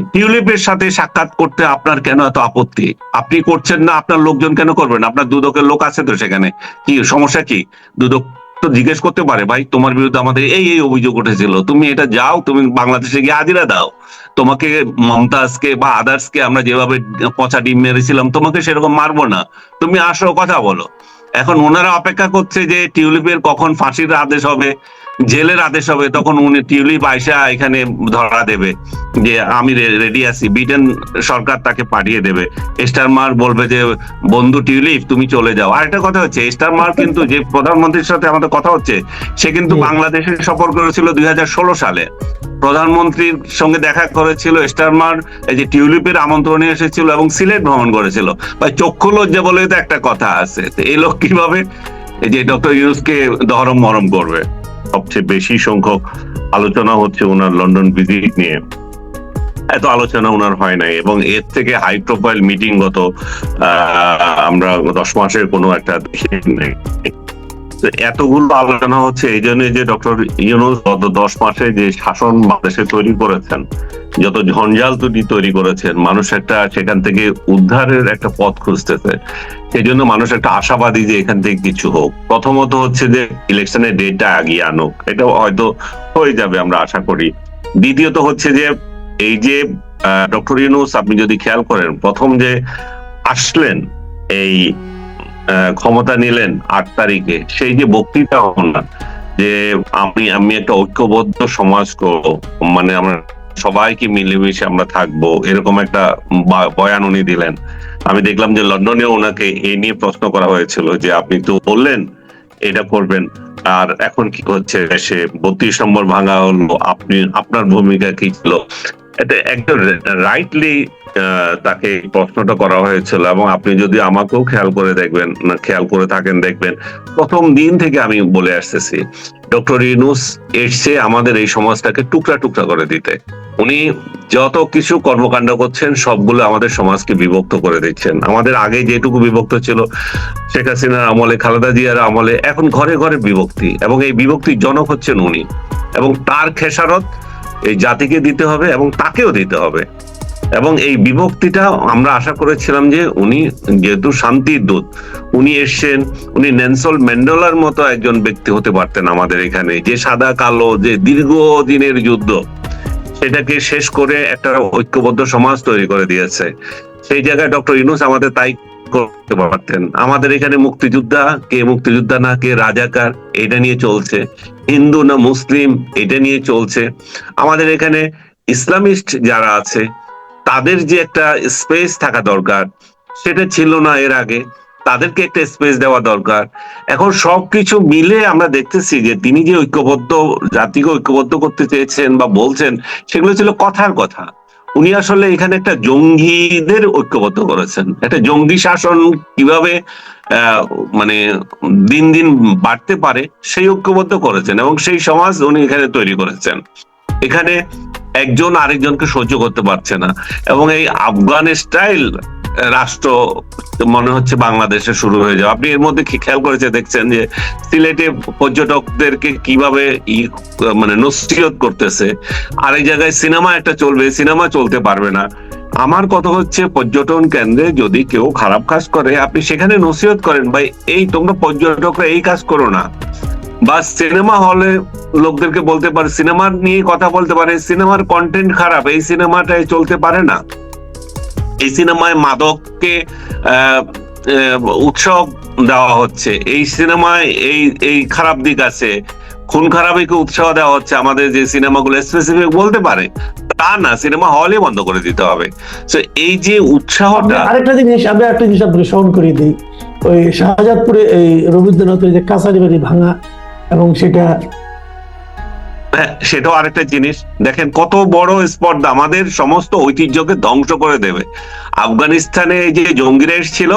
টিউলিপের সাথে সাক্ষাৎ করতে আপনার কেন এত আপত্তি? আপনি করছেন না, আপনার লোকজন কেন করবেন? আপনার দুদকের লোক আছে তো সেখানে। কি, সমস্যা কি? দুদক তো জিজ্ঞেস করতে পারে, ভাই, তোমার বিরুদ্ধে আমাদের এই এই অভিযোগ উঠেছিল। তুমি এটা যাও, তুমি বাংলাদেশে গিয়ে হাজিরা দাও। তোমাকে মমতাজকে বা আদার্সকে আমরা যেভাবে পচা ডিম মেরেছিলাম, তোমাকে সেরকম মারবো না। তুমি আসো, কথা বলো। এখন ওনারা অপেক্ষা করছে যে টিউলিপের কখন ফাঁসির আদেশ হবে। জেলের আদেশ হবে তখন উনি টিউলিপ আইসা এখানে ধরা দেবে যে আমি রেডি আছি। ব্রিটেন সরকার তাকে পাঠিয়ে দেবে। স্টারমার বলবে যে বন্ধু টিউলিপ তুমি চলে যাও। আরেকটা কথা হচ্ছে স্টারমার কিন্তু যে প্রধানমন্ত্রীর সাথে আমাদের কথা হচ্ছে সে কিন্তু জি। বাংলাদেশে সফর করেছিল দুই হাজার ষোলো সালে। প্রধানমন্ত্রীর সঙ্গে দেখা করেছিল স্টারমার এই যে টিউলিপের আমন্ত্রণে এসেছিল এবং সিলেট ভ্রমণ করেছিল। বা চক্ষু লজ্জা বলে তো একটা কথা আছে। তো এই লোক কীভাবে এই যে ডক্টর ইউনুসকে দহরম মরম করবে? সবচেয়ে বেশি সংখ্যক আলোচনা হচ্ছে ওনার লন্ডন ভিজিট নিয়ে। এত আলোচনা ওনার হয় নাই এবং এর থেকে হাই প্রোফাইল মিটিং গত আমরা দশ মাসের কোনো একটা দেখি নাই এতগুলো আলোচনা হচ্ছে, এই জন্য যে ডক্টর ইউনুস গত দশ মাসে যে শাসন বাংলাদেশে তৈরি করেছেন, যত ঝঞ্ঝাল তুলি তৈরি করেছেন, মানুষ একটা সেখান থেকে উদ্ধারের একটা পথ খুঁজতেছে। সেই জন্য মানুষ একটা আশাবাদী যে এখান থেকে কিছু হোক। প্রথমত হচ্ছে যে ইলেকশনের ডেটটা আগিয়ে আনুক, এটা হয়তো হয়ে যাবে আমরা আশা করি। দ্বিতীয়ত হচ্ছে যে এই যে ডক্টর ইউনুস, আপনি যদি খেয়াল করেন, প্রথম যে আসলেন এই ক্ষমতা নিলেন আট তারিখে, সেই যে বক্তৃতা না যে আমি আমি একটা ঐক্যবদ্ধ সমাজ করব মানে আমরা সবাইকে মিলেমিশে আমরা থাকব, এরকম একটা বয়ান উনি দিলেন। আমি দেখলাম যে লন্ডনেও ওনাকে এই নিয়ে প্রশ্ন করা হয়েছিল যে আপনি তো বললেন এটা করবেন, আর এখন কি হচ্ছে? সে বত্রিশ নম্বর ভাঙা হলো, আপনি, আপনার ভূমিকা কি ছিল? এটা একদম রাইটলি তাকে প্রশ্নটা করা হয়েছিল এবং আপনি যদি আমাকেও খেয়াল করে দেখবেন খেয়াল করে থাকেন, দেখবেন, প্রথম দিন থেকে আমি বলে আসতেছি, ডক্টর ইউনুস এসছে আমাদের এই সমাজটাকে টুকরা টুকরা করে দিতে। উনি যত কিছু কর্মকাণ্ড করছেন, সবগুলো আমাদের সমাজকে বিভক্ত করে দিচ্ছেন। আমাদের আগে যেটুকু বিভক্ত ছিল, শেখ হাসিনার আমলে, খালেদা জিয়ার আমলে, এখন ঘরে ঘরে বিভক্তি এবং এই বিভক্তির জনক হচ্ছেন উনি। এবং তার খেসারত এই জাতিকে দিতে হবে এবং তাকেও দিতে হবে। এবং এই বিভক্তিটা আমরা আশা করেছিলাম যে উনি যেহেতু শান্তির দূত, উনি এসছেন, উনি নেনসল ম্যান্ডেলার মতো একজন ব্যক্তি হতে পারতেন আমাদের এখানে। যে সাদা, কালো, যে দীর্ঘদিনের যুদ্ধ, সেটাকে শেষ করে একটা ঐক্যবদ্ধ সমাজ তৈরি করে দিয়েছে। সেই জায়গায় ডক্টর ইউনুস আমাদের তাই করতে পারতেন। আমাদের এখানে মুক্তিযোদ্ধা, কে মুক্তিযোদ্ধা না, কে রাজাকার এটা নিয়ে চলছে। হিন্দু না মুসলিম, এটা নিয়ে চলছে। আমাদের এখানে ইসলামিস্ট যারা আছে তাদের যে একটা স্পেস থাকা দরকার, সেটা ছিল না এর আগে। তাদেরকে একটা স্পেস দেওয়া দরকার। এখন সবকিছু মিলে আমরা দেখতেছি যে তিনি যে ঐক্যবদ্ধ, জাতিকে ঐক্যবদ্ধ করতে চেয়েছেন বা বলছেন, সেগুলো ছিল কথার কথা। উনি আসলে এখানে একটা জঙ্গিদের ঐক্যবদ্ধ করেছেন। একটা জঙ্গি শাসন কীভাবে মানে দিন দিন বাড়তে পারে, সেই ঐক্যবদ্ধ করেছেন এবং সেই সমাজ উনি এখানে তৈরি করেছেন। এখানে একজন আরেকজনকে সহ্য করতে পারছে না। এবং এই আফগান স্টাইল রাষ্ট্র মনে হচ্ছে বাংলাদেশে শুরু হয়ে যাবে। আপনি এর মধ্যে কি খেয়াল করেছে, দেখছেন যে সিলেটে পর্যটকদেরকে কীভাবে মানে নসিহত করতেছে? আরেক জায়গায় সিনেমা একটা চলবে, সিনেমা চলতে পারবে না। আমার কথা হচ্ছে, পর্যটন কেন্দ্রে যদি কেউ খারাপ কাজ করে, আপনি সেখানে নসিহত করেন, ভাই, এই তোমরা পর্যটকরা এই কাজ করো না। বা সিনেমা হলে লোকদেরকে বলতে পারে সিনেমার নিয়ে কথা বলতে পারে সিনেমার কন্টেন্ট খারাপ, এই সিনেমাটাই চলতে পারে না। এই সিনেমায় মাদককে উৎসব দেওয়া হচ্ছে, এই সিনেমায় এই এই খারাপ দিক আছে। খুন খারাপিকে উৎসাহ দেওয়া হচ্ছে, আমাদের যে সিনেমাগুলো স্পেসিফিক বলতে পারে, তা না সিনেমা হলই বন্ধ করে দিতে হবে। তো এই যে উৎসাহটা আরেকটা জিনিস, আমি একটা জিনিস আপনাকে স্মরণ করিয়ে দিই। ওই শাহজাদপুরে এই রবীন্দ্রনাথের যে কাছারি বাড়ি ভাঙা এবং সেটা হ্যাঁ সেটাও আরেকটা জিনিস। দেখেন, কত বড় স্পট আমাদের সমস্ত ঐতিহ্যকে ধ্বংস করে দেবে। আফগানিস্তানে যে জঙ্গিরা এসেছিল,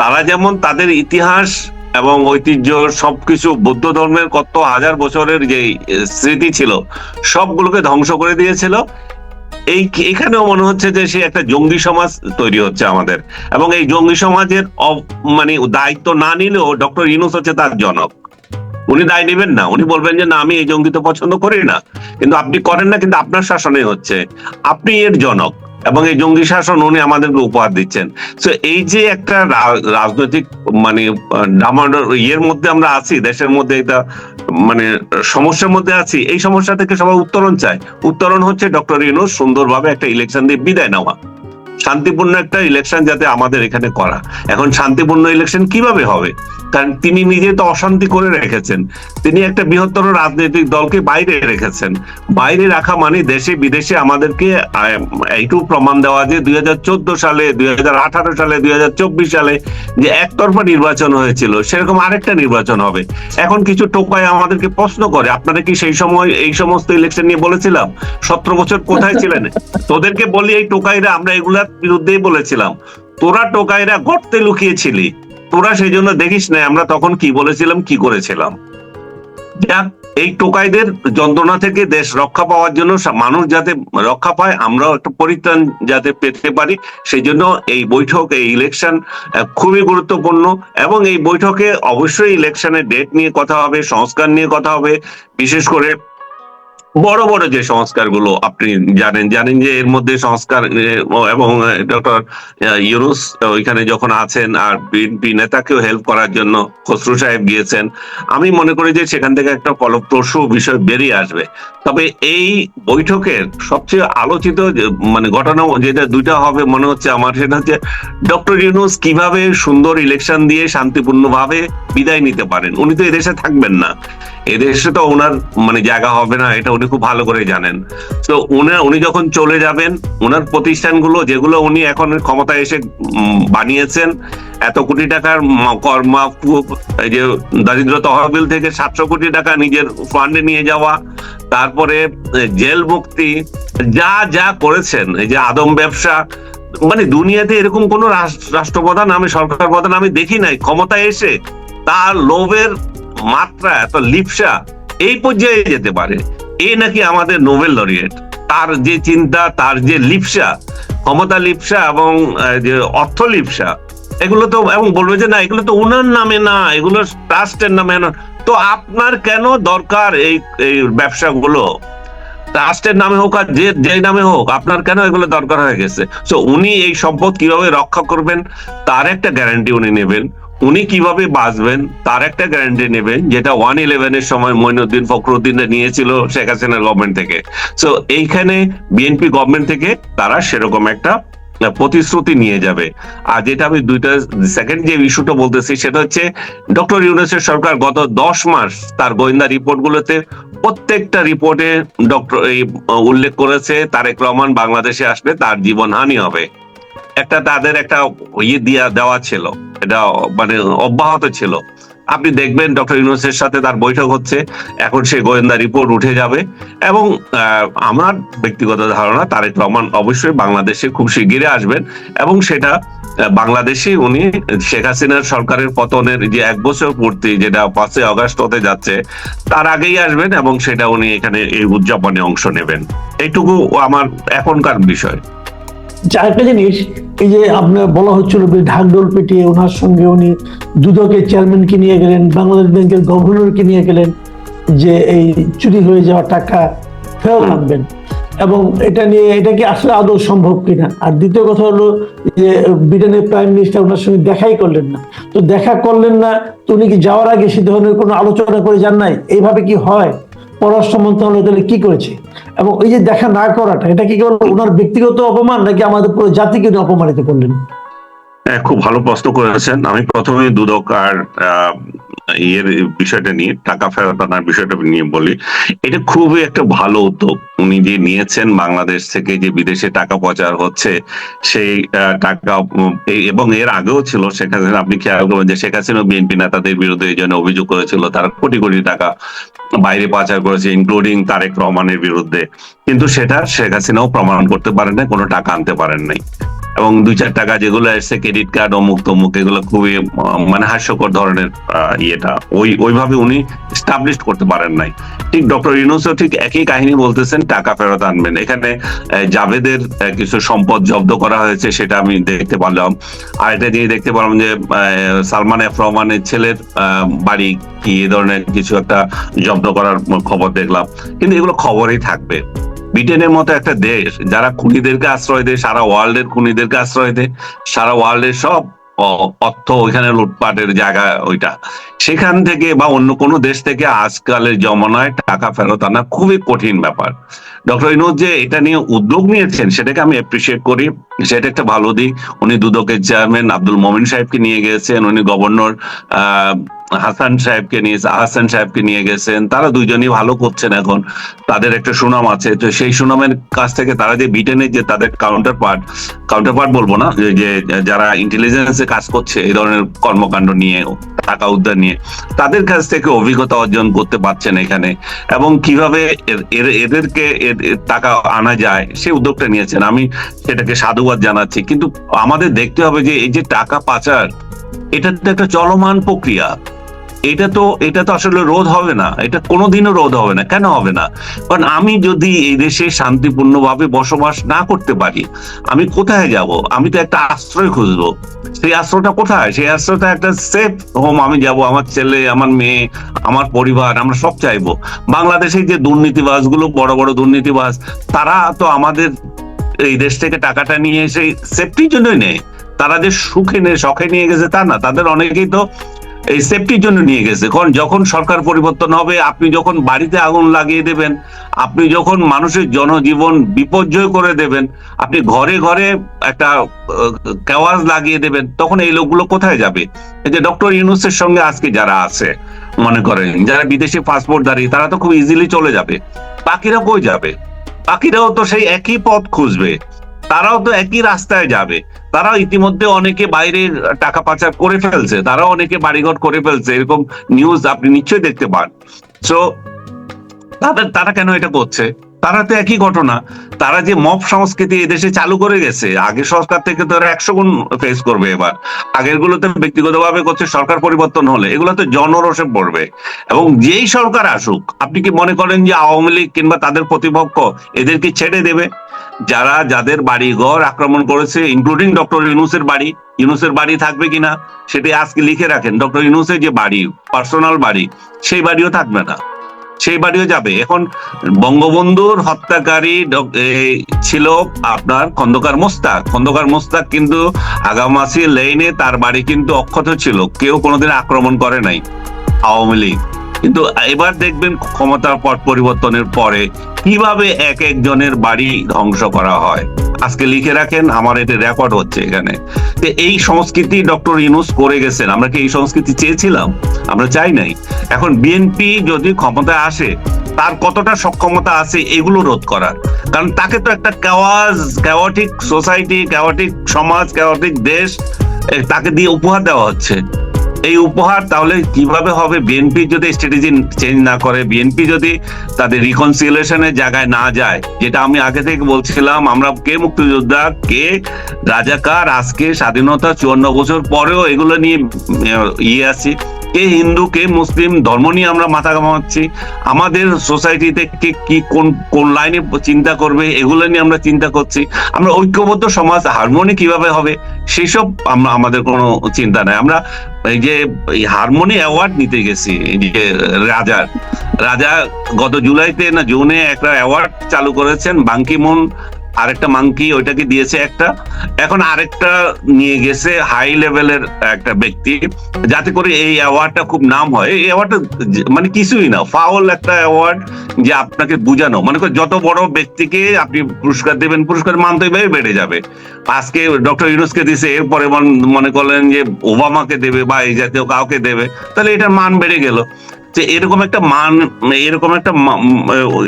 তারা যেমন তাদের ইতিহাস এবং ঐতিহ্য, সবকিছু, বৌদ্ধ ধর্মের কত হাজার বছরের যে স্মৃতি ছিল, সবগুলোকে ধ্বংস করে দিয়েছিল। এই এখানেও মনে হচ্ছে যে সে একটা জঙ্গি সমাজ তৈরি হচ্ছে আমাদের। এবং এই জঙ্গি সমাজের মানে দায়িত্ব না নিলেও ডক্টর ইনুস হচ্ছে তার জনক। উনি দায় নেবেন না। উনি বলবেন যে, না, আমি এই জঙ্গি তো পছন্দ করি না। কিন্তু আপনি করেন না, কিন্তু আপনার শাসনে হচ্ছে। আপনি এর জনক এবং এই জঙ্গি শাসন উনি আমাদেরকে উপহার দিচ্ছেন। তো এই যে একটা রাজনৈতিক মানে ইয়ের মধ্যে আমরা আছি, দেশের মধ্যে এটা মানে সমস্যার মধ্যে আছি, এই সমস্যা থেকে সবাই উত্তরণ চায়। উত্তরণ হচ্ছে ডক্টর ইউনুস সুন্দরভাবে একটা ইলেকশন দিয়ে বিদায় নেওয়া। শান্তিপূর্ণ একটা ইলেকশন যাতে আমাদের এখানে করা। এখন শান্তিপূর্ণ ইলেকশন কীভাবে হবে? কারণ তিনি নিজে তো অশান্তি করে রেখেছেন। তিনি একটা বৃহত্তর রাজনৈতিক দলকে বাইরে রেখেছেন। বাইরে রাখা মানে দেশে বিদেশে আমাদেরকে এইটুকু প্রমাণ দেওয়া যে দুই সালে দুই সালে দুই সালে যে একতরফা নির্বাচন হয়েছিল, সেরকম আরেকটা নির্বাচন হবে। এখন কিছু টোকায় আমাদেরকে প্রশ্ন করে, আপনারা কি সেই সময় এই সমস্ত ইলেকশন নিয়ে বলেছিলাম? সতেরো বছর কোথায় ছিলেন? তোদেরকে বলি এই টোকাইরা আমরা এগুলার বিরুদ্ধেই বলেছিলাম, তোরা টোকাইরা গর্তে লুকিয়েছিলি। তোরা সেই জন্য দেখিস না আমরা তখন কি বলেছিলাম, কি করেছিলাম। এই টোকাইদের যন্ত্রণা থেকে দেশ রক্ষা পাওয়ার জন্য মানুষ যাতে রক্ষা পায়, আমরাও একটা পরিত্রাণ যাতে পেতে পারি। সেই জন্য এই বৈঠক, এই ইলেকশন খুবই গুরুত্বপূর্ণ এবং এই বৈঠকে অবশ্যই ইলেকশনের ডেট নিয়ে কথা হবে, সংস্কার নিয়ে কথা হবে। বিশেষ করে বড় বড় যে সংস্কারগুলো আপনি জানেন জানেন যে এর মধ্যে সংস্কার এবং ডক্টর ইউনুস ওইখানে যখন আছেন আর বিএনপি নেতাকেও হেল্প করার জন্য খসরু সাহেব গিয়েছেন, আমি মনে করি যে সেখান থেকে একটা ফলপ্রসূ বিষয় বেরিয়ে আসবে। তবে এই বৈঠকের সবচেয়ে আলোচিত মানে ঘটনা যেটা, দুইটা হবে মনে হচ্ছে আমার, সেটা হচ্ছে ডক্টর ইউনুস কীভাবে সুন্দর ইলেকশন দিয়ে শান্তিপূর্ণভাবে বিদায় নিতে পারেন? উনি তো এদেশে থাকবেন না। এদেশে তো ওনার মানে জায়গা হবে না, এটা উনি খুব ভালো করে জানেন। তো উনি উনি যখন চলে যাবেন ওনার প্রতিষ্ঠানগুলো যেগুলো উনি এখন ক্ষমতায় এসে বানিয়েছেন, এত কোটি টাকার ম- কর মাফ এই যে দারিদ্র তহবিল থেকে সাতশো কোটি টাকা নিজের ফান্ডে নিয়ে যাওয়া, তারপরে জেল মুক্তি, যা যা করেছেন, এই যে আদম ব্যবসা মানে দুনিয়াতে এরকম কোন রাষ্ট্র- রাষ্ট্রপ্রধান আমি সরকার প্রধান আমি দেখি নাই, ক্ষমতায় এসে তার লোভের মাত্রা, এত লিপসা, এই পর্যায়ে যেতে পারে। এই নাকি আমাদের নোবেল লরিয়েট তার যে চিন্তা, তার যে লিপসা, ক্ষমতা লিপসা এবং যে অর্থ লিপসা, এগুলো তো, এবং বলবে যে না, এগুলো তো উনার নামে না, এগুলো ট্রাস্টের নামে না। তো আপনার কেন দরকার এই এই ব্যবসাগুলো? ট্রাস্টের নামে হোক আর যে যে নামে হোক, আপনার কেন এগুলো দরকার হয়ে গেছে? তো উনি এই সম্পদ কীভাবে রক্ষা করবেন, তার একটা গ্যারান্টি উনি নেবেন। উনি কীভাবে বাঁচবেন, তার একটা গ্যারান্টি নেবেন, যেটা ওয়ান ইলেভেন এর সময় মইনুদ্দিন ফখরুদ্দিন নিয়েছিল শেখ হাসিনার গভর্নমেন্ট থেকে। তো এইখানে বিএনপি গভর্নমেন্ট থেকে তারা সেরকম একটা প্রতিশ্রুতি নিয়ে যাবে। আর যেটা আমি দুইটা সেকেন্ড যে ইস্যুটা বলতেছি, সেটা হচ্ছে ডক্টর ইউনুসের সরকার গত দশ মাস তার গোয়েন্দা রিপোর্ট গুলোতে প্রত্যেকটা রিপোর্টে ডক্টর উল্লেখ করেছে, তারেক রহমান বাংলাদেশে আসলে তার জীবন হানি হবে। একটা তাদের একটা ইয়ে দিয়া দেওয়া ছিল, এটা মানে অব্যাহত ছিল। আপনি দেখবেন ডক্টর ইউনুসের সাথে তার বৈঠক হচ্ছে। এখন সে গোয়েন্দা রিপোর্ট উঠে যাবে। এবং আমার ব্যক্তিগত ধারণা, তারেক রহমান অবশ্যই বাংলাদেশে খুব শিগগিরই আসবেন। এবং সেটা বাংলাদেশে উনি, শেখ হাসিনার সরকারের পতনের যে এক বছর পূর্তি, যেটা পাঁচই আগস্ট হতে যাচ্ছে, তার আগেই আসবেন এবং সেটা উনি এখানে এই উদযাপনে অংশ নেবেন। এইটুকু আমার এখনকার বিষয়। আরেকটা জিনিস, এই যে আপনার বলা হচ্ছিল যে ঢাকঢোল পিটিয়ে ওনার সঙ্গে উনি দুদকের চেয়ারম্যানকে নিয়ে গেলেন, বাংলাদেশ ব্যাংকের গভর্নরকে নিয়ে গেলেন, যে এই চুরি হয়ে যাওয়া টাকা ফেরত আনবেন। এবং এটা নিয়ে, এটা কি আসলে আদৌ সম্ভব কিনা? আর দ্বিতীয় কথা হলো যে ব্রিটেনের প্রাইম মিনিস্টার ওনার সঙ্গে দেখাই করলেন না। তো দেখা করলেন না, তো উনি কি যাওয়ার আগে সে ধরনের কোনো আলোচনা করে যান নাই? এইভাবে কি হয়? পররাষ্ট্র মন্ত্রণালয় তাহলে কি করেছে? এবং ওই যে দেখা না করাটা, এটা কি কেবল ওনার ব্যক্তিগত অপমান নাকি আমাদের পুরো জাতিকে অপমানিত করলেন? খুব ভালো প্রশ্ন করেছেন। আমি প্রথমে দুদক আর ইয়ের বিষয়টা নিয়ে, টাকা ফেরত আনার বিষয়টা নিয়ে বলি। এটা খুবই একটা ভালো উদ্যোগ উনি যে নিয়েছেন বাংলাদেশ থেকে যে বিদেশে টাকা পাচার হচ্ছে, সেই টাকা এবং এর আগেও ছিল শেখ হাসিনা। আপনি খেয়াল করবেন যে শেখ হাসিনা বিএনপি নেতাদের বিরুদ্ধে এই জন্য অভিযোগ করেছিল, তারা কোটি কোটি টাকা বাইরে পাচার করেছে ইনক্লুডিং তারেক রহমানের বিরুদ্ধে। কিন্তু সেটা শেখ হাসিনাও প্রমাণ করতে পারেন না কোনো টাকা আনতে পারেন নাই এবং দুই চার টাকা যেগুলো এসছে ক্রেডিট কার্ড অমুক তমুক, এগুলো খুবই মানে হাস্যকর ধরনের ইয়েটা। ওই, ওইভাবে উনি স্টাবলিশ করতে পারেন নাই। ঠিক ডক্টর ইউনুসও ঠিক একই কাহিনী বলতেছেন, টাকা ফেরত আনবেন। এখানে জাভেদের কিছু সম্পদ জব্দ করা হয়েছে, সেটা আমি দেখতে পারলাম। আর এটা দিয়ে দেখতে পারলাম যে সালমান এফ রহমানের ছেলের বাড়ি কি, এ ধরনের কিছু একটা জব্দ করার খবর দেখলাম। কিন্তু এগুলো খবরই থাকবে। ব্রিটেনের মতো একটা দেশ, যারা খুনিদেরকে আশ্রয় দেয়, সারা ওয়ার্ল্ডের খুনিদেরকে আশ্রয় দেয়, সারা ওয়ার্ল্ডের সব অর্থ ওইখানে লুটপাটের জায়গা ওইটা। সেখান থেকে বা অন্য কোনো দেশ থেকে আজকালের জমানায় টাকা ফেরত আনা খুবই কঠিন ব্যাপার। ডক্টর ইনোজ যে এটা নিয়ে উদ্যোগ নিয়েছেন, সেটাকে আমি অ্যাপ্রিসিয়েট করি। সেটা একটা ভালো দিক। উনি দুদকের চেয়ারম্যান আব্দুল মমিন সাহেবকে নিয়ে গেছেন উনি গভর্নর হাসান সাহেবকে নিয়ে, হাসান সাহেবকে নিয়ে গেছেন। তারা দুইজনই ভালো করছেন এখন। তাদের একটা সুনাম আছে। তো সেই সুনামের কাছ থেকে তারা যে ব্রিটেনের যে তাদের কাউন্টার পার্ট কাউন্টার পার্ট বলব না, যে- যারা ইন্টেলিজেন্সে কাজ করছে এই ধরনের কর্মকাণ্ড নিয়ে, টাকা উদ্ধার নিয়ে, তাদের কাছ থেকে অভিজ্ঞতা অর্জন করতে পারছেন এখানে। এবং কীভাবে এদেরকে টাকা আনা যায়, সেই উদ্যোগটা নিয়েছেন। আমি সেটাকে সাধুবাদ জানাচ্ছি। কিন্তু আমাদের দেখতে হবে যে, এই যে টাকা পাচার, এটা একটা চলমান প্রক্রিয়া। এটা তো এটা তো আসলে রোধ হবে না। এটা কোনোদিনও রোধ হবে না। কেন হবে না? কারণ আমি যদি এই দেশে শান্তিপূর্ণভাবে বসবাস না করতে পারি, আমি কোথায় যাব? আমি তো একটা আশ্রয় খুঁজবো। সেই আশ্রয়টা কোথায়? সেই আশ্রয়টা একটা সেফ হোম আমি যাব, আমার ছেলে, আমার মেয়ে, আমার পরিবার, আমরা সব চাইব। বাংলাদেশে যে দুর্নীতিবাজগুলো বড় বড় দুর্নীতিবাজ, তারা তো আমাদের এই দেশ থেকে টাকাটা নিয়ে এসে সেফটির জন্যই নেয়। তারা যে সুখে নিয়ে, শখে নিয়ে গেছে তা না। তাদের অনেকেই তো এই সেফটির জন্য নিয়ে গেছে। কারণ যখন সরকার পরিবর্তন হবে, আপনি যখন বাড়িতে আগুন লাগিয়ে দেবেন, আপনি যখন মানুষের জনজীবন বিপর্যয় করে দেবেন, আপনি ঘরে ঘরে একটা কেওয়াজ লাগিয়ে দেবেন, তখন এই লোকগুলো কোথায় যাবে? এই যে ডক্টর ইউনুসের সঙ্গে আজকে যারা আছে, মনে করেন, যারা বিদেশি পাসপোর্ট দাঁড়িয়ে, তারা তো খুব ইজিলি চলে যাবে। বাকিরা কই যাবে? বাকিরাও তো সেই একই পথ খুঁজবে। তারাও তো একই রাস্তায় যাবে। তারাও ইতিমধ্যে অনেকে বাইরে টাকা পাচার করে ফেলছে, তারাও অনেকে বাড়িঘর করে ফেলছে, এরকম নিউজ আপনি নিশ্চয়ই দেখতে পান। তো তাদের, তারা কেন এটা করছে? তারা তো একই ঘটনা। তারা যে মব সংস্কৃতি এদেশে চালু করে গেছে আগে সরকার থেকে তো একশো গুণ ফেস করবে এবার। আগের গুলোতে ব্যক্তিগতভাবে করছে, সরকার পরিবর্তন হলে এগুলো তো জনরসে পড়বে। এবং যেই সরকার আসুক, আপনি কি মনে করেন যে আওয়ামী লীগ কিংবা তাদের প্রতিপক্ষ এদেরকে ছেড়ে দেবে? যারা, যাদের বাড়ি ঘর আক্রমণ করেছে ইনক্লুডিং ডক্টর ইউনুসের বাড়ি ইউনুসের বাড়ি থাকবে কিনা, সেটি আজকে লিখে রাখেন। ডক্টর ইউনুসের যে বাড়ি পার্সোনাল বাড়ি, সেই বাড়িও থাকবে না। সেই বাড়িও যাবে। এখন বঙ্গবন্ধুর হত্যাকারী ছিল আপনার খন্দকার মোস্তাক। খন্দকার মোস্তাক কিন্তু আগামাসি লেনে তার বাড়ি কিন্তু অক্ষত ছিল। কেউ কোনোদিন আক্রমণ করে নাই আওয়ামী লীগ। কিন্তু এবার দেখবেন ক্ষমতার পট পরিবর্তনের পরে কীভাবে এক একজনের বাড়ি ধ্বংস করা হয়। আজকে লিখে রাখেন, আমার এটা রেকর্ড হচ্ছে এখানে। তো এই সংস্কৃতি ডক্টর ইউনুস করে গেছেন। আমরা কি এই সংস্কৃতি চেয়েছিলাম? আমরা চাই নাই। এখন বিএনপি যদি ক্ষমতায় আসে, তার কতটা সক্ষমতা আছে এগুলো রোধ করার। কারণ তাকে তো একটা কেওয়াজ কেওয়াটিক সোসাইটি কেওয়াটিক সমাজ কেওয়াটিক দেশ তাকে দিয়ে উপহার দেওয়া হচ্ছে। এই উপহার, তাহলে কীভাবে হবে? বিএনপি যদি স্ট্র্যাটেজি চেঞ্জ না করে বিএনপি যদি তাদের রিকনসিলেশনের জায়গায় না যায়, যেটা আমি আগে থেকে বলছিলাম, আমরা কে মুক্তিযোদ্ধা, কে রাজাকার, আজকে স্বাধীনতা চুয়ান্ন বছর পরেও এগুলো নিয়ে ইয়ে আছি। কে হিন্দু, কে মুসলিম, ধর্ম নিয়ে আমরা মাথা কামাচ্ছি আমাদের সোসাইটিতে কে কি, কোন কোন লাইনে চিন্তা করবে, এগুলো নিয়ে আমরা চিন্তা করছি। আমরা ঐক্যবদ্ধ সমাজ হারমোনি কীভাবে হবে, সেসব আমরা, আমাদের কোনো চিন্তা নাই। আমরা এই যে এই হারমোনি অ্যাওয়ার্ড নিতে গেছি যে রাজার। রাজা গত জুলাইতে না জুনে একটা অ্যাওয়ার্ড চালু করেছেন বাঙ্কিমুন আরেকটা মাঙ্কি ওইটাকে দিয়েছে একটা। এখন আরেকটা নিয়ে গেছে হাই লেভেলের একটা ব্যক্তি, যাতে করে এই অ্যাওয়ার্ডটা খুব নাম হয়। এই অ্যাওয়ার্ডটা মানে কিছুই না ফাউল একটা অ্যাওয়ার্ড যে আপনাকে বুঝানো। মানে যত বড় ব্যক্তিকে আপনি পুরস্কার দেবেন, পুরস্কার মানতেই বেড়ে যাবে। আজকে ডক্টর ইউনুসকে দিছে, এরপরে মনে করলেন যে ওবামাকে দেবে বা এই জাতীয় কাউকে দেবে, তাহলে এটার মান বেড়ে গেল। যে এরকম একটা মান, এরকম একটা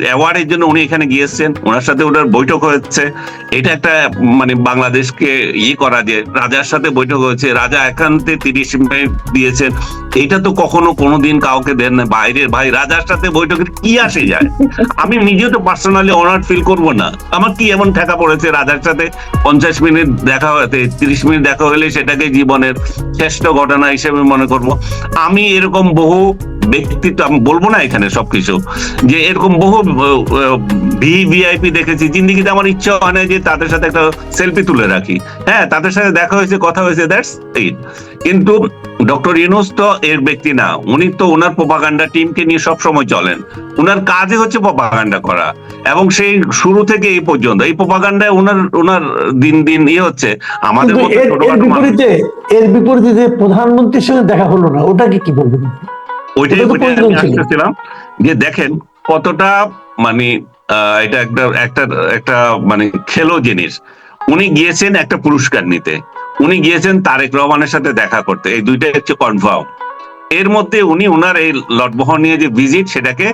অ্যাওয়ার্ডের জন্য উনি এখানে গিয়েছেন। ওনার সাথে ওনার বৈঠক হয়েছে। এটা একটা মানে বাংলাদেশকে ই করা যে, রাজার সাথে বৈঠক হয়েছে। রাজা একান্তে তিরিশ মিনিট দিয়েছেন। এটা তো কখনো কোনোদিন কাউকে দেন না। বাইরের ভাই, রাজার সাথে বৈঠকের কি আসে যায়? আমি নিজেও তো পার্সোনালি অনার্ড ফিল করব না। আমার কি এমন ঠেকা পড়েছে রাজার সাথে? পঞ্চাশ মিনিট দেখা হতে, তিরিশ মিনিট দেখা হলে সেটাকে জীবনের শ্রেষ্ঠ ঘটনা হিসেবে মনে করব। আমি এরকম বহু ব্যক্তিত্ব আমি বলব না এখানে সবকিছু যে এরকম বহু ভি ভিআইপি দেখেছি জিন্দিগিতে আমার ইচ্ছা হয় না যে তাদের সাথে একটা সেলফি তুলে রাখি। হ্যাঁ তাদের সাথে দেখা হয়েছে কথা হয়েছে দ্যাটস ইট কিন্তু ডক্টর ইউনুস তো এর ব্যক্তি না উনি তো ওনার প্রোপাগান্ডা টিমকে নিয়ে সব সময় চলেন। ওনার কাজই হচ্ছে প্রোপাগান্ডা করা। এবং সেই শুরু থেকে এই পর্যন্ত এই প্রোপাগান্ডায় ওনার ওনার দিন দিন ইয়ে হচ্ছে আমাদের মতো এর- বিপরীতে এর বিপরীতে যে প্রধানমন্ত্রীর সঙ্গে দেখা হলো না ওটাকে কি বলবেন ওইটাই আমি আসতেছিলাম। যে দেখেন কতটা মানে এটা একটা একটা একটা মানে খেলো জিনিস। উনি গিয়েছেন একটা পুরস্কার নিতে। উনি গিয়েছেন তারেক রহমানের সাথে দেখা করতে। এই হচ্ছে কনফার্ম এর মধ্যে উনি ওনার এই লটবহর নিয়ে যে ভিজিট সেটাকে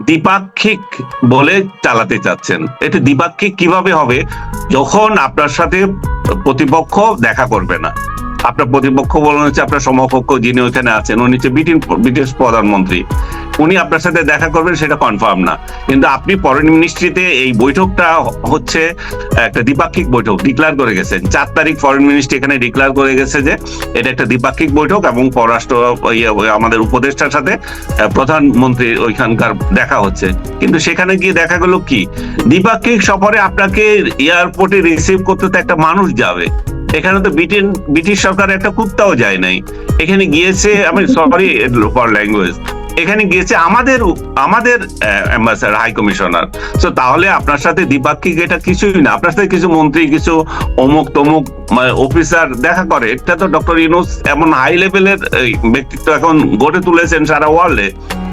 দ্বিপাক্ষিক বলে চালাতে চাচ্ছেন। এটা দ্বিপাক্ষিক কীভাবে হবে? যখন আপনার সাথে প্রতিপক্ষ দেখা করবে না। আপনার প্রতিপক্ষ বলুন হচ্ছে আপনার সমকক্ষ যিনি ওইখানে আছেন, উনি হচ্ছে ব্রিটিশ ব্রিটিশ প্রধানমন্ত্রী। উনি আপনার সাথে দেখা করবেন, সেটা কনফার্ম না। কিন্তু আপনি ফরেন মিনিস্ট্রিতে এই বৈঠকটা হচ্ছে, একটা দ্বিপাক্ষিক বৈঠক ডিক্লেয়ার করে গেছেন। চার তারিখ ফরেন মিনিস্ট্রি এখানে ডিক্লেয়ার করে গেছে যে, এটা একটা দ্বিপাক্ষিক বৈঠক এবং পররাষ্ট্র আমাদের উপদেষ্টার সাথে প্রধানমন্ত্রী ওইখানকার দেখা হচ্ছে। কিন্তু সেখানে গিয়ে দেখা গেল কি? দ্বিপাক্ষিক সফরে আপনাকে এয়ারপোর্টে রিসিভ করতে তো একটা মানুষ যাবে। এখানে তো ব্রিটেন, ব্রিটিশ সরকার একটা কুত্তাও যায় নাই। এখানে গিয়েছে, আমি সরি ফর ল্যাঙ্গুয়েজ এখানে গিয়েছে আমাদের আমাদের অ্যাম্বাসাডার হাই কমিশনার তো তাহলে আপনার সাথে দ্বিপাক্ষিক এটা কিছুই না। আপনার সাথে কিছু মন্ত্রী, কিছু অমুক তমুক অফিসার দেখা করে। এটা তো ডক্টর ইউনুস এমন হাই লেভেলের ব্যক্তিত্ব এখন গড়ে তুলেছেন সারা ওয়ার্ল্ডে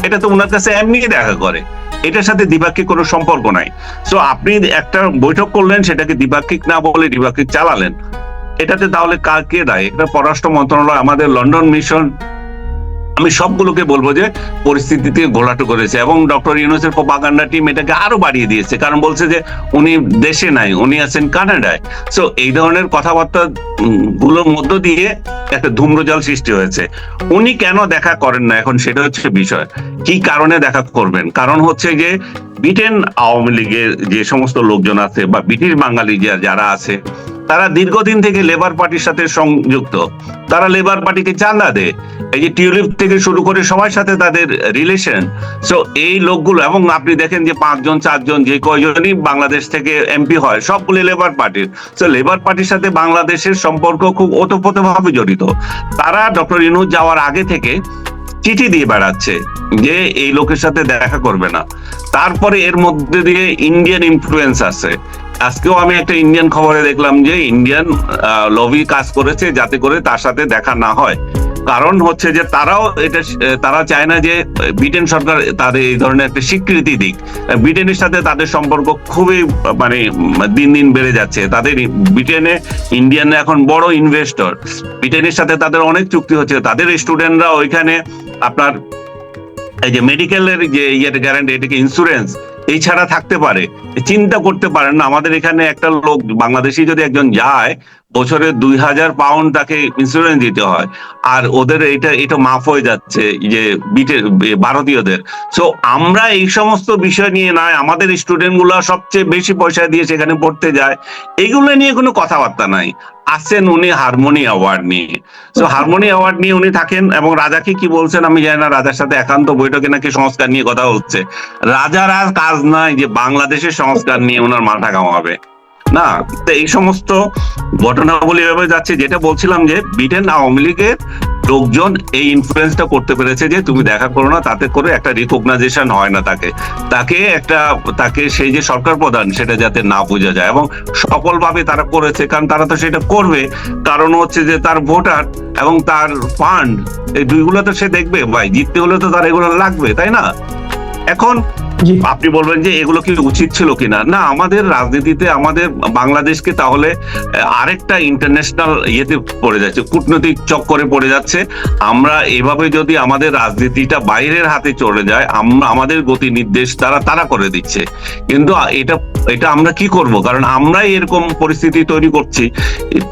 এটা তো ওনার কাছে এমনি দেখা করে। এটার সাথে দ্বিপাক্ষিক কোনো সম্পর্ক নাই। সো আপনি একটা বৈঠক করলেন, সেটাকে দ্বিপাক্ষিক না বলে দ্বিপাক্ষিক চালালেন। এটাতে তাহলে কার কে দায়? এটা পররাষ্ট্র মন্ত্রণালয়, আমাদের লন্ডন মিশন, আমি সবগুলোকে বলব যে পরিস্থিতিতে ঘোলাটো করেছে এবং ডক্টর ইউনুসের প্রপাগান্ডা টিম এটাকে আরও বাড়িয়ে দিয়েছে, কারণ বলছে যে উনি দেশে নাই, উনি আছেন কানাডায়। সো এই ধরনের কথাবার্তা গুলোর মধ্য দিয়ে একটা ধূম্রজাল সৃষ্টি হয়েছে। উনি কেন দেখা করেন না? এখন সেটা হচ্ছে বিষয়। কি কারণে দেখা করবেন? কারণ হচ্ছে যে ব্রিটেন আওয়ামী লীগের যে সমস্ত লোকজন আছে বা ব্রিটিশ বাঙালি যারা আছে তারা দীর্ঘদিন থেকে লেবার পার্টির সাথে সংযুক্ত। তারা লেবার পার্টিকে চাঁদা দেয়। এই যে টিউলিপ থেকে শুরু করে সবার সাথে তাদের রিলেশন সো এই লোকগুলো এবং আপনি দেখেন যে পাঁচজন, চারজন, যে কয়জনই বাংলাদেশ থেকে এমপি হয়, সবগুলো লেবার পার্টির সো লেবার পার্টির সাথে বাংলাদেশের সম্পর্ক খুব ওতপ্রোতভাবে জড়িত। তারা ডক্টর ইনুজ যাওয়ার আগে থেকে চিঠি দিয়ে বেড়াচ্ছে যে এই লোকের সাথে দেখা করবে না। তারপরে এর মধ্যে দিয়ে ইন্ডিয়ান ইনফ্লুয়েন্স আছে। আজকেও আমি একটা ইন্ডিয়ান খবরে দেখলাম যে ইন্ডিয়ান লবি কাজ করেছে যাতে করে তার সাথে দেখা না হয়। কারণ হচ্ছে যে তারাও এটা, তারা চায় না যে ব্রিটেন সরকার তাদের এই ধরনের একটা স্বীকৃতি দিক। ব্রিটেনের সাথে তাদের সম্পর্ক খুবই মানে দিন দিন বেড়ে যাচ্ছে। তাদের ব্রিটেনে ইন্ডিয়ান এখন বড় ইনভেস্টর ব্রিটেনের সাথে তাদের অনেক চুক্তি হচ্ছে। তাদের স্টুডেন্টরা ওইখানে আপনার এই যে মেডিকেলের যে ইয়ের গ্যারান্টি এটাকে ইন্স্যুরেন্স এই ছাড়া থাকতে পারে। চিন্তা করতে পারেন না, আমাদের এখানে একটা লোক বাংলাদেশি যদি একজন যায় বছরে দুই হাজার পাউন্ড তাকে ইন্স্যুরেন্স দিতে হয়। আর ওদের এটা এটা মাফ হয়ে যাচ্ছে যে বিটে ভারতীয়দের। সো আমরা এই সমস্ত বিষয় নিয়ে নয়, আমাদের স্টুডেন্টগুলা সবচেয়ে বেশি পয়সা দিয়ে সেখানে পড়তে যায়। এগুলো নিয়ে কোনো কথাবার্তা নাই। আসছেন উনি হারমোনি অ্যাওয়ার্ড নিয়ে। তো হারমোনি অ্যাওয়ার্ড নিয়ে উনি থাকেন এবং রাজাকে কি বলছেন আমি জানি না, রাজার সাথে একান্ত বৈঠকে নাকি সংস্কার নিয়ে কথা হচ্ছে। রাজার আর কাজ নাই যে বাংলাদেশের সংস্কার নিয়ে ওনার মাথা কামাবে না এই সমস্ত ঘটনাবলী এভাবে যাচ্ছে, যেটা বলছিলাম যে ব্রিটেন আওয়ামী লীগের লোকজন এই ইনফ্লুয়েন্সটা করতে পেরেছে যে তুমি দেখা করো না, তাতে করে একটা রিকগনাইজেশন হয় না তাকে। তাকে একটা, তাকে সেই যে সরকার প্রধান, সেটা যাতে না বোঝা যায়। এবং সফলভাবে তারা করেছে, কারণ তারা তো সেটা করবে। কারণ হচ্ছে যে তার ভোটার এবং তার ফান্ড এই দুইগুলো তো সে দেখবে, ভাই, জিততে হলে তো তার এগুলো লাগবে, তাই না? এখন আপনি বলবেন যে এগুলো কি উচিত ছিল কিনা? না, আমাদের রাজনীতিতে, আমাদের বাংলাদেশকে তাহলে আরেকটা ইন্টারন্যাশনাল ইয়েতে পড়ে যাচ্ছে, কূটনৈতিক চক্করে পড়ে যাচ্ছে। আমরা এভাবে যদি আমাদের রাজনীতিটা বাইরের হাতে চলে যায় আমরা আমাদের গতি নির্দেশ তারা তারা করে দিচ্ছে। কিন্তু এটা এটা আমরা কি করব? কারণ আমরাই এরকম পরিস্থিতি তৈরি করছি।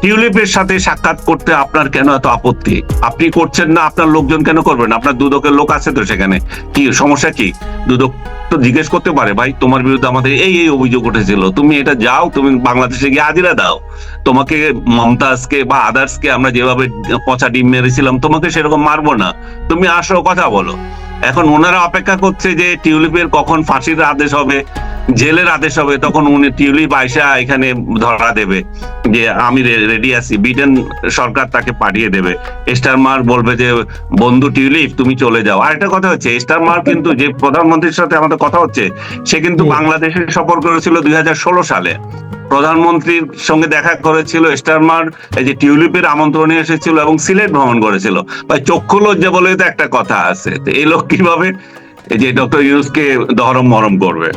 টিউলিপের সাথে সাক্ষাৎ করতে আপনার কেন এত আপত্তি? আপনি করছেন না, আপনার লোকজন কেন করবেন আপনার দুদকের লোক আছে তো সেখানে। কি, সমস্যা কি? দুদক তো জিজ্ঞেস করতে পারে, ভাই, তোমার বিরুদ্ধে আমাদের এই এই অভিযোগ উঠেছিল। তুমি এটা যাও, তুমি বাংলাদেশে গিয়ে হাজিরা দাও। তোমাকে মমতাজকে বা আদার্সকে আমরা যেভাবে পচা ডিম মেরেছিলাম, তোমাকে সেরকম মারবো না। তুমি আসো, কথা বলো। এখন ওনারা অপেক্ষা করছে যে টিউলিপের কখন ফাঁসির আদেশ হবে। জেলের আদেশ হবে তখন উনি টিউলিপ আইসা এখানে ধরা দেবে যে আমি রেডি আছি। ব্রিটেন সরকার তাকে পাঠিয়ে দেবে। স্টারমার বলবে যে বন্ধু টিউলিপ তুমি চলে যাও। আর একটা কথা হচ্ছে স্টারমার কিন্তু যে প্রধানমন্ত্রীর সাথে আমাদের কথা হচ্ছে সে কিন্তু জি। বাংলাদেশে সফর করেছিল দুই সালে। প্রধানমন্ত্রীর সঙ্গে দেখা করেছিল স্টারমার এই যে টিউলিপের আমন্ত্রণে এসেছিল এবং সিলেট ভ্রমণ করেছিল। ভাই চক্ষু লজ্জা বলে তো একটা কথা আছে। তো এই লোক কীভাবে এই যে ডক্টর ইউনুসকে দহরম মরম করবে?